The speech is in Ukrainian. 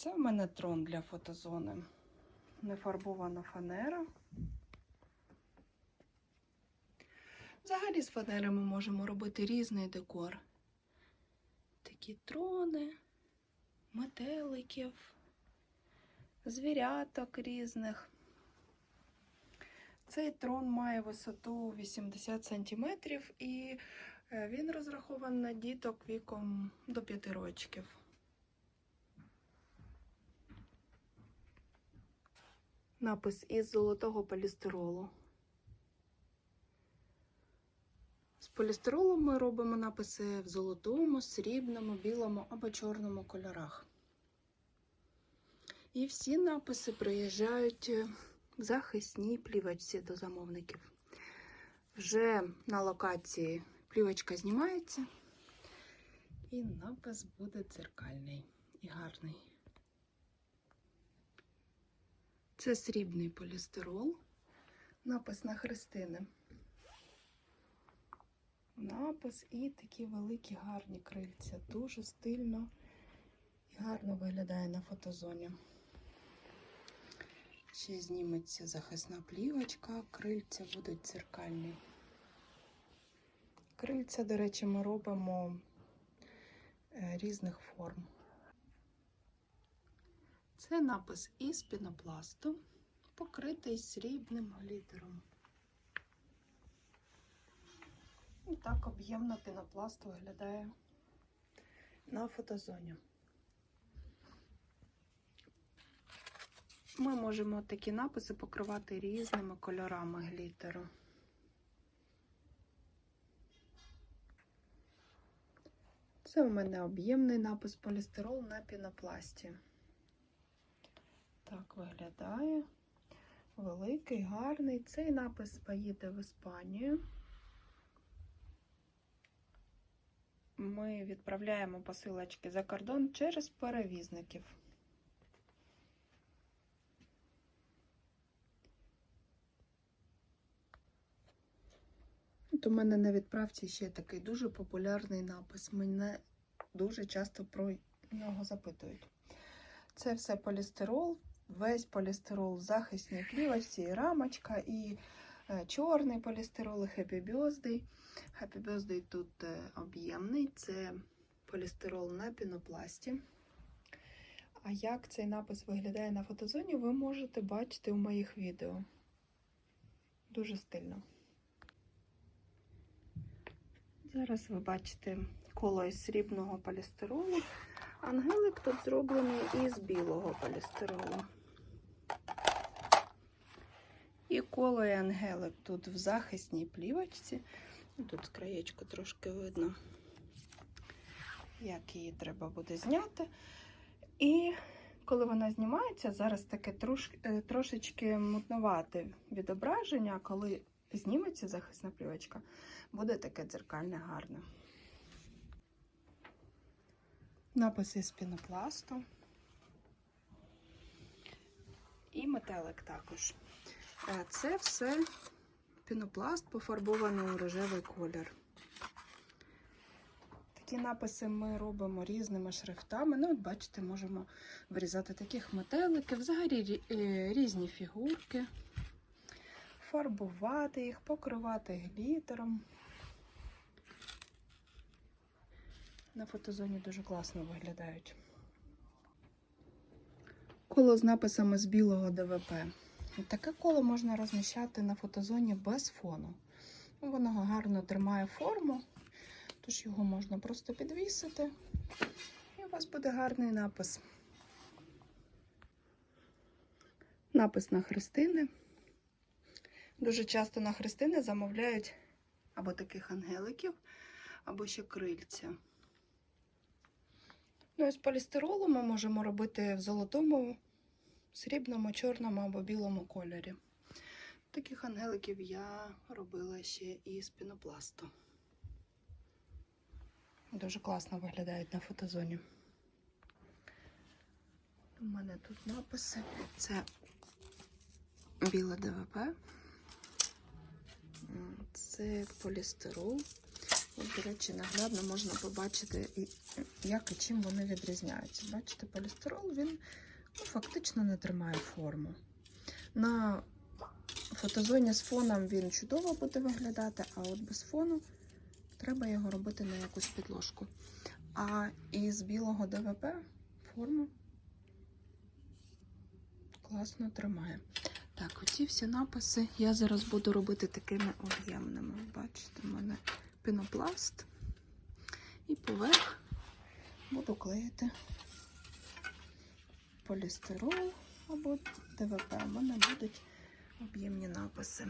Це в мене трон для фотозони. Нефарбована фанера. Взагалі з фанери ми можемо робити різний декор. Такі трони, метеликів, звіряток різних. Цей трон має висоту 80 см і е, він розрахований на діток віком до 5 років. Напис із золотого полістиролу. З полістиролу ми робимо написи в золотому, срібному, білому або чорному кольорах. І всі написи приїжджають в захисній плівочці до замовників. Вже на локації плівочка знімається, і напис буде дзеркальний і гарний. Це срібний полістирол, напис на хрестини. Напис і такі великі гарні крильця. Дуже стильно і гарно виглядає на фотозоні. Ще зніметься захисна плівочка, крильця будуть дзеркальні. Крильця, до речі, ми робимо е, різних форм. Це напис із пінопласту, покритий срібним глітером. І так об'ємно пінопласт виглядає на фотозоні. Ми можемо такі написи покривати різними кольорами глітеру. Це у мене об'ємний напис полістирол на пінопласті. Так виглядає. Великий, гарний. Цей напис поїде в Іспанію. Ми відправляємо посилочки за кордон через перевізників. От у мене на відправці ще такий дуже популярний напис. Мене дуже часто про нього запитують. Це все полістирол, весь полістирол в захисній плівочці, і рамочка, і е, чорний полістирол, і Happy Birthday. Happy Birthday тут е, об'ємний, це полістирол на пінопласті. А як цей напис виглядає на фотозоні, ви можете бачити у моїх відео. Дуже стильно. Зараз ви бачите коло із срібного полістиролу. Ангелик тут зроблений із білого полістиролу. І коло і ангелик тут в захисній плівочці. Тут краєчку трошки видно, як її треба буде зняти. І коли вона знімається, зараз таке трош, е, трошечки мутновате відображення, а коли зніметься захисна плівочка, буде таке дзеркальне гарне. Написи з пінопласту. І метелик також. Це все пінопласт пофарбований у рожевий колір. Такі написи ми робимо різними шрифтами. Ну, от бачите, можемо вирізати таких метеликів, взагалі е, різні фігурки, фарбувати їх, покривати глітером. На фотозоні дуже класно виглядають. Коло з написами з білого ДВП. Таке коло можна розміщати на фотозоні без фону. Ну, Воно гарно тримає форму, тож його можна просто підвісити, і у вас буде гарний напис. Напис на хрестини. Дуже часто на хрестини замовляють або таких ангеликів, або ще крильця. Ну, і з полістиролу ми можемо робити в золотому, срібному, чорному або білому кольорі. Таких ангеликів я робила ще і з пінопласту. Дуже класно виглядають на фотозоні. У мене тут написи. Це біле ДВП. Це полістирол. До речі, наглядно можна побачити, як і чим вони відрізняються. Бачите, полістирол він ну, фактично не тримає форму. На фотозоні з фоном він чудово буде виглядати, а от без фону треба його робити на якусь підложку. А із білого ДВП форму класно тримає. Так, оці всі написи я зараз буду робити такими об'ємними. Бачите, в мене пінопласт. І поверх буду клеїти полістирол або ДВП. У мене будуть об'ємні написи.